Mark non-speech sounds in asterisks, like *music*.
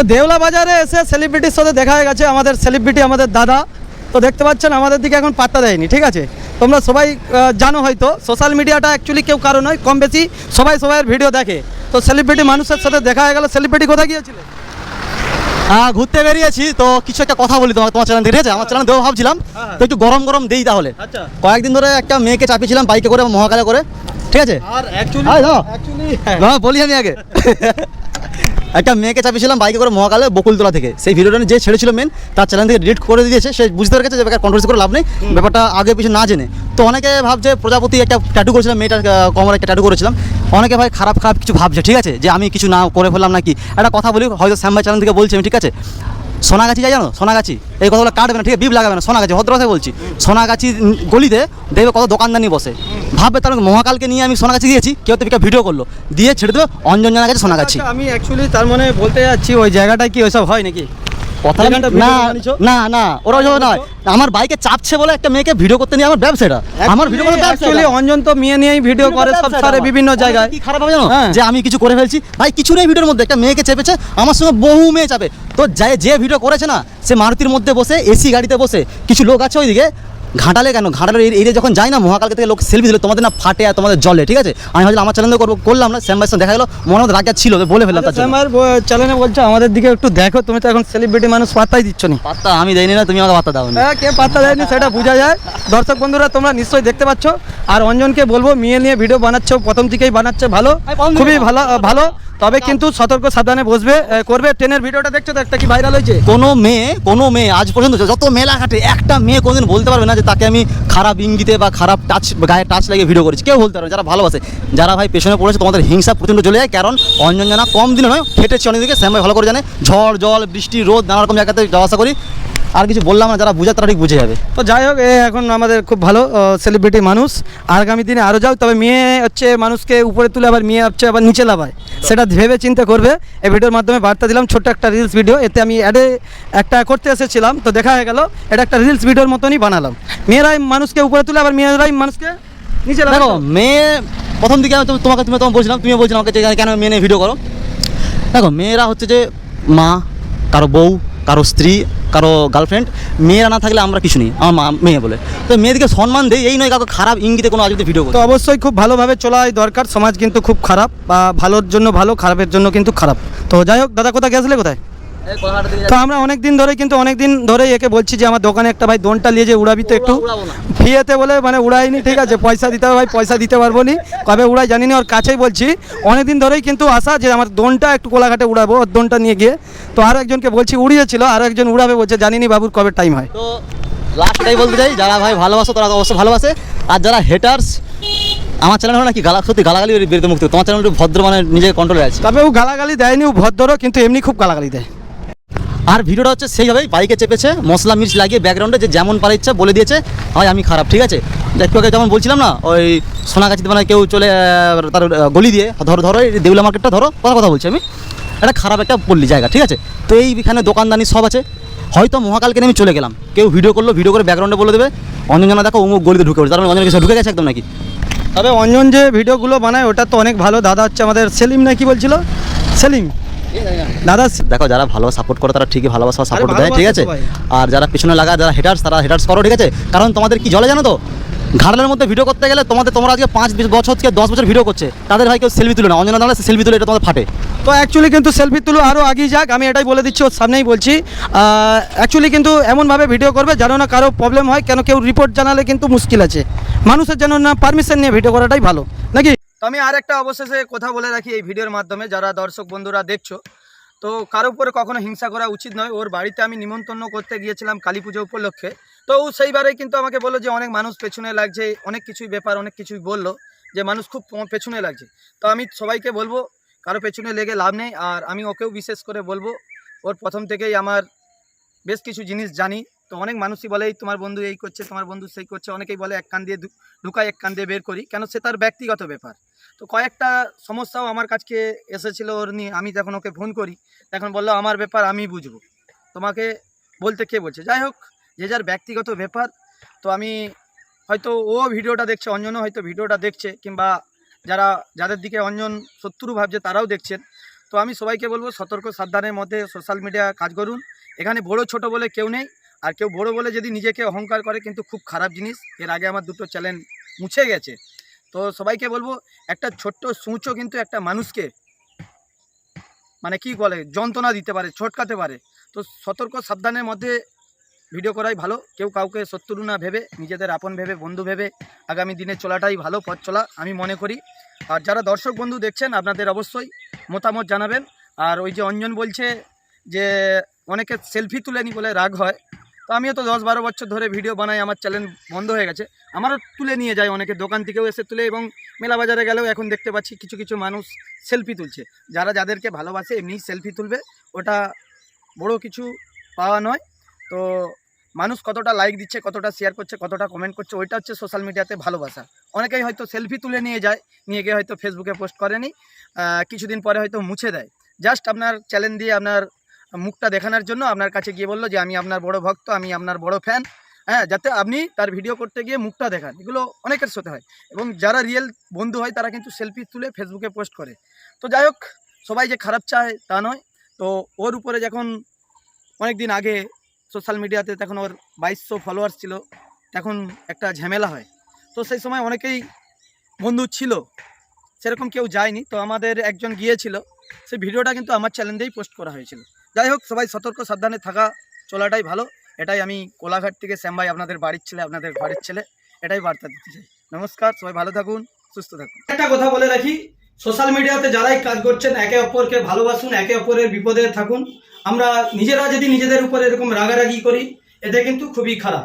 তো দেওলা বাজারে এসে সেলিব্রিটির সাথে দেখা হয়ে গেছে আমাদের সেলিব্রিটি আমাদের দাদা। তো দেখতে পাচ্ছেন আমাদের দিকে এখন পাত্তা দেয়নি ঠিক আছে? তোমরা সবাই জানো হয়তো সোশ্যাল মিডিয়াটা অ্যাকচুয়ালি কেউ কারও নয় কম বেশি সবাই সবাইয়ের ভিডিও দেখে। তো সেলিব্রিটি মানুষের সাথে দেখা হয়ে গেল সেলিব্রিটি কোথায় গিয়েছিলে? হ্যাঁ ঘুরতে বেরিয়েছি তো কিছু একটা কথা বলি তোমার তোমার চ্যানেল ঠিক আছে? আমার চ্যানেল দেবো ভাবছিলাম হ্যাঁ। তো একটু গরম গরম দিই তাহলে। আচ্ছা। কয়েকদিন ধরে একটা মেয়েকে চাপিয়েছিলাম বাইকে করে মহাকালে করে ঠিক আছে? আর বলি আমি আগে। *laughs* একটা মেয়েকে চাপিয়েছিলাম বাইকে করে মহাকালে বকুলতলা থেকে। সেই ভিডিওটা যে ছেড়েছিল মেন তার চ্যানেল থেকে ডিলিট করে দিয়েছে সে বুঝতে পেরেছে যে ব্যাপার কন্ট্রোভার্সি করে লাভ নেই। ব্যাপারটা আগে পিছু না জেনে। তো অনেকে ভাবছে প্রজাপতি একটা ট্যাটু করেছিলাম মেয়েটার কমর একটা ট্যাটু করেছিলাম। অনেকে ভাই খারাপ খারাপ কিছু ভাবছে ঠিক আছে? যে আমি কিছু না করে ফেললাম নাকি? একটা কথা বলি হয়তো শ্যামবাই চ্যানেল থেকে বলছি আমি ঠিক আছে? সোনাগাছি যাই জানো? সোনাগাছি। এই কথাগুলো কাটবে না ঠিক আছে? বিপ লাগাবে না। সোনাগাছি ভদ্র কথায় বলছি। সোনাগাছি গলিতে দেখবে কত দোকানদানি বসে। ভাববে তার মহাকালকে নিয়ে আমি সোনাগাছি দিয়েছি কেউ তো ভিডিও করল। দিয়ে ছেড়ে দেবে অঞ্জন জানা গেছে সোনাগাছি। আচ্ছা, আমি অ্যাকচুয়ালি তার মানে বলতে যাচ্ছি ওই জায়গাটায় কি ওইসব হয় নাকি? কথা না না না ওরা নয়। আমার বাইকে চাপছে বলে একটা মেয়েকে ভিডিও করতে নিয়ে আমার ব্যবসাটা। আমার ভিডিও করে অ্যাকচুয়ালি অঞ্জন তো মেয়ে নিয়েই ভিডিও করে সব সারে বিভিন্ন জায়গায়। কি খারাপ হবে জানো? হ্যাঁ। যে আমি কিছু করে ফেলছি ভাই কিছু নেই ভিডিওর মধ্যে। একটা মেয়েকে চেপেছে আমার সঙ্গে বহু মেয়ে চাপে। তো যে যে ভিডিও করেছে না সে মারুতির মধ্যে বসে এসি গাড়িতে বসে কিছু লোক আছে ওইদিকে ঘাটালে কেন? ঘাটালের এই এরিয়া যখন যায় না মহাকালকে থেকে লোক সেলফি দিল তোমাদের না ফাটে আর তোমাদের জলে ঠিক আছে? আমি ভাবছিলাম আমার চ্যানেল করব করলাম না শ্যাম ভাইয়ের দেখা গেলো মনে মধ্যে রাগা ছিল বলে ফেললাম তার জন্য। চ্যানেলে বলছো আমাদের দিকে একটু দেখো তুমি তো এখন সেলিব্রিটি মানুষ পাত্তাই দিচ্ছ না। পাত্তা আমি দেয়নি না তুমি আমাকে পাত্তা দাও হ্যাঁ কে পাত্তা দেয়নি সেটা বোঝা যায়। দর্শক বন্ধুরা তোমরা নিশ্চয়ই দেখতে পাচ্ছ। আর অঞ্জনকে বলব মেয়ে নিয়ে ভিডিও বানাচ্ছ প্রথম থেকেই বানাচ্ছে ভালো। খুবই ভালো ভালো। তবে কিন্তু সতর্ক সাবধানে বসবে করবে। ট্রেনের ভিডিওটা দেখছ তো একটা কি ভাইরাল হয়েছে? কোনো মেয়ে কোনো মেয়ে আজ পর্যন্ত যত মেলা ঘাটে একটা মেয়ে কোনোদিন বলতে পারবে না যে তাকে আমি খারাপ ইঙ্গিতে বা খারাপ টাচ গায়ে টাচ লাগিয়ে ভিডিও করেছি। কেউ বলতে পারবে না, যারা ভালোবাসে। যারা ভাই পেছনে পড়েছে তোমাদের হিংসা প্রচণ্ড চলে যায়। কারণ অঞ্জন জানা কম দিনে নয় ফেটেছে অনেকদিকে। শ্যাম ভাই ভালো করে জানে। ঝড় জল বৃষ্টি রোদ নানা রকম জায়গাতে যাওয়া আসা করি। আর কিছু বললাম না যারা বুঝে তারা ঠিক বুঝে যাবে। তো যাই হোক এখন আমাদের খুব ভালো সেলিব্রিটি মানুষ। আগামী দিনে আরও যাও তবে মেয়ে হচ্ছে মানুষকে উপরে তুলে আবার মেয়ে হচ্ছে আবার নিচে লাভায়। সেটা ভেবে চিন্তা করবে। এই ভিডিওর মাধ্যমে বার্তা দিলাম ছোট্ট একটা রিলস ভিডিও এতে আমি অ্যাডে একটা করতে এসেছিলাম তো দেখা হয়ে গেল। এটা একটা রিলস ভিডিওর মতনই বানালাম। মেয়েরাই মানুষকে উপরে তুলে আবার মেয়েরাই মানুষকে নিচে দেখো মেয়ে প্রথম দিকে আমি তোমাকে তুমি তোমাকে বলছিলাম তুমি বলছিলাম আমাকে যে কেন মেয়ে নিয়ে ভিডিও করো। দেখো মেয়েরা হচ্ছে যে মা কারও বউ কারও স্ত্রী কারও গার্লফ্রেন্ড মেয়েরা না থাকলে আমরা কিছু নেই, আমার মা, মেয়ে বলে। তো মেয়েদেরকে সম্মান দেয় এই নয় কাউকে খারাপ ইঙ্গিতে কোনো আজ ভিডিও তো অবশ্যই খুব ভালোভাবে চলাই দরকার, সমাজ কিন্তু খুব খারাপ, বা ভালোর জন্য ভালো, খারাপের জন্য কিন্তু খারাপ। তো যাই হোক, দাদা কোথায়, গেছিলে কোথায়? তো আমরা অনেক দিন ধরে কিন্তু অনেক দিন ধরে একে বলছি যে আমার দোকানে একটা ভাই দোনটা নিয়ে যে উড়াবি তো একটু। ফিয়েতে বলে মানে উড়াইনি ঠিক আছে পয়সা দিতে হবে ভাই পয়সা দিতে পারব নি। কবে উড়াই জানি না ওর কাছেই বলছি। অনেক দিন ধরেই কিন্তু আশা যে আমার দোনটা একটু কোলাঘাটে উড়াবো ওর দোনটা নিয়ে গিয়ে। তো আরও একজনকে বলছি উড়িয়েছিল আরও একজন উড়াবে বলছে জানিনি বাবুর কবে টাইম হয়। তো লাস্ট এটাই বলতে চাই যারা ভাই ভালোবাসো তারা অবশ্যই ভালোবাসে। আর যারা হেটার্স আমার চ্যানেল হলো নাকি গালা সত্যি গালাগালি বেরোতে মুক্ত তোমার চ্যানেল ভদ্র মানে নিজের কন্ট্রোলে আছে। তবে ও গালাগালি দেয়নি ও ভদ্র কিন্তু এমনি খুব গালাগালি দেয়। আর ভিডিওটা হচ্ছে সেইভাবেই বাইকে চেপেছে, মশলা মির্চ লাগিয়ে ব্যাকগ্রাউন্ডে যে যেমন পারে ইচ্ছা বলে দিয়েছে হয় আমি খারাপ, ঠিক আছে? একটু আগে যেমন বলছিলাম না, ওই সোনাগাছিতে মানে কেউ চলে তার গলি দিয়ে, ধরো ধরো এই দেউলা মার্কেটটা ধরো, কথা কথা বলছি আমি। এটা খারাপ একটা পল্লী জায়গা, ঠিক আছে? তো এইখানে দোকানদানি সব আছে। হয়তো মহাকালকে আমি চলে গেলাম। কেউ ভিডিও করল ভিডিও করে ব্যাকগ্রাউন্ডে বলে দেবে। অঞ্জনা দেখো, অমুক গলিতে ঢুকে পড়ে তার মানে অঞ্জন কিছু ঢুকে গেছে একদম নাকি? তবে অঞ্জন যে ভিডিওগুলো বানায়, ওটা তো অনেক ভালো। দাদা হচ্ছে আমাদের সেলিম, না কি বলছিল? সেলিম। দাদা দেখো যারা ভালো সাপোর্ট করে তারা ঠিকই ভালোবাসা সাপোর্ট দেয় ঠিক আছে? আর যারা পিছনে লাগা যারা হেটার্স তারা হেটার্স করো ঠিক আছে? কারণ তোমাদের কি জলে জানো তো? ঘাটালের মধ্যে ভিডিও করতে গেলে তোমাদের তোমরা আজকে পাঁচ বিশ বছর থেকে দশ বছর ভিডিও করছে। তাদের ভাই কেউ সেলফি তুলে না। অঞ্জনা দাঁড়ালে সেলফি তুলে এটা তোমাদের ফাটে। তো অ্যাকচুয়ালি কিন্তু সেলফি তুলো আরও আগিয়ে যাক। আমি এটাই বলে দিচ্ছি ওর সামনেই বলছি। অ্যাকচুয়ালি কিন্তু এমনভাবে ভিডিও করবে যেন না কারও প্রবলেম হয় কেন কেউ রিপোর্ট জানালে কিন্তু মুশকিল আছে। মানুষের যেন না পারমিশন নিয়ে ভিডিও করাটাই ভালো। নাকি? তো আমি আর একটা অবশেষে কথা বলে রাখি এই ভিডিওর মাধ্যমে। যারা দর্শক বন্ধুরা দেখছ তো কারও উপরে কখনো হিংসা করা উচিত নয়। ওর বাড়িতে আমি নিমন্ত্রণ করতে গিয়েছিলাম কালী পুজো উপলক্ষে। তো ও সেইবারে কিন্তু আমাকে বলল যে অনেক মানুষ পেছনে লাগছে, অনেক কিছুই ব্যাপার, অনেক কিছুই বলল যে মানুষ খুব পেছনে লাগছে। তো আমি সবাইকে বলব, কারও পেছনে লেগে লাভ নেই। আর আমি ওকেও বিশেষ করে বলব, ওর প্রথম থেকেই আমার বেশ কিছু জিনিস জানি। তো অনেক মানুষই বলে, "এই তোমার বন্ধু এই করছে, তোমার বন্ধু সেই করছে। অনেকেই বলে, এক কান দিয়ে ঢুকাই এক কান দিয়ে বের করি। কেন সে তার ব্যক্তিগত ব্যাপার। তো কয়েকটা সমস্যাও আমার কাছে এসেছিল ওর নিয়ে। আমি যখন ওকে ফোন করি, তখন বলল, আমার ব্যাপার আমি বুঝব। তোমাকে বলতে কে বলছে? যাই হোক, যে যার ব্যক্তিগত ব্যাপার, তো আমি হয়তো ও ভিডিওটা দেখছে, অঞ্জনও হয়তো ভিডিওটা দেখছে, কিংবা যারা, যাদের দিকে অঞ্জন শত্রু ভাবছে, তারাও দেখছেন। তো আমি সবাইকে বলব, সতর্ক সাবধানের মধ্যে সোশ্যাল মিডিয়া কাজ করুন। এখানে বড় ছোট বলে কেউ নেই, আর কেউ বড় বলে যদি নিজেকে অহংকার করে, কিন্তু খুব খারাপ জিনিস, এর আগে আমার দুটো চ্যানেল মুছে গেছে। তো সবাইকে বলব, একটা ছোট্ট সূচও কিন্তু একটা মানুষকে মানে কি বলে, যন্ত্রণা দিতে পারে, ছটকাতে পারে। তো সতর্ক, সাবধানের মধ্যে ভিডিও করাই ভালো। কেউ কাউকে শত্রু না ভেবে, নিজেদের আপন ভেবে, বন্ধু ভেবে আগামী দিনে চলাটাই ভালো, পথ চলা আমি মনে করি। আর যারা দর্শক বন্ধু দেখছেন, আপনাদের অবশ্যই মতামত জানাবেন। আর ওই যে অঞ্জন বলছে যে, অনেকে সেলফি তুলেনি বলে রাগ হয়। তো আমিও তো দশ বারো বছর ধরে ভিডিও বানাই, আমার চ্যানেল বন্ধ হয়ে গেছে। আমারও তুলে নিয়ে যায় অনেকে, দোকান থেকেও এসে তুলে এবং মেলা বাজারে গেলেও এখন দেখতে পাচ্ছি কিছু কিছু মানুষ সেলফি তুলছে। যারা যাদেরকে ভালোবাসে এমনি সেলফি তুলবে, ওটা বড় কিছু পাওয়া নয়। তো মানুষ কতটা লাইক দিচ্ছে, কতটা শেয়ার করছে, কতটা কমেন্ট করছে, ওইটা হচ্ছে সোশ্যাল মিডিয়াতে ভালোবাসা। অনেকেই হয়তো সেলফি তুলে নিয়ে যায়, নিয়ে গিয়ে হয়তো ফেসবুকে পোস্ট করেনি কিছুদিন পরে হয়তো মুছে দেয়। জাস্ট আপনার চ্যালেঞ্জ দিয়ে আপনার মুখটা দেখানোর জন্য আপনার কাছে গিয়ে বলল যে, আমি আপনার বড় ভক্ত, আমি আপনার বড় ফ্যান হ্যাঁ যাতে আপনি তার ভিডিও করতে গিয়ে মুখটা দেখান। এগুলো অনেকের সাথে হয়। এবং যারা রিয়েল বন্ধু হয়, তারা কিন্তু সেলফি তুলে ফেসবুকে পোস্ট করে। তো যাই হোক, সবাই যে খারাপ চায়, তা নয়। তো ওর উপরে যখন অনেক দিন আগে সোশ্যাল মিডিয়াতে তখন ওর বাইশশো ফলোয়ার্স ছিল, তখন একটা ঝামেলা হয়। তো সেই সময় অনেকেই বন্ধু ছিল। সেরকম কেউ যায়নি। তো আমাদের একজন গিয়েছিল। সেই ভিডিওটা কিন্তু আমার চ্যানেলেই পোস্ট করা হয়েছিল। যাই হোক, সবাই সতর্ক, সাবধানে থাকা, চলাটাই ভালো। এটাই আমি কোলাঘাট থেকে শ্যামবাই, আপনাদের বাড়ির ছেলে, আপনাদের বাড়ির ছেলে, এটাই বার্তা দিতে চাই। নমস্কার, সবাই ভালো থাকুন, সুস্থ থাকুন। একটা কথা বলে রাখি সোশ্যাল মিডিয়াতে যারাই কাজ করছেন, একে অপরকে ভালোবাসুন, একে অপরের বিপদে থাকুন। আমরা নিজেরা যদি নিজেদের উপরে এরকম রাগারাগি করি এটা কিন্তু খুবই খারাপ।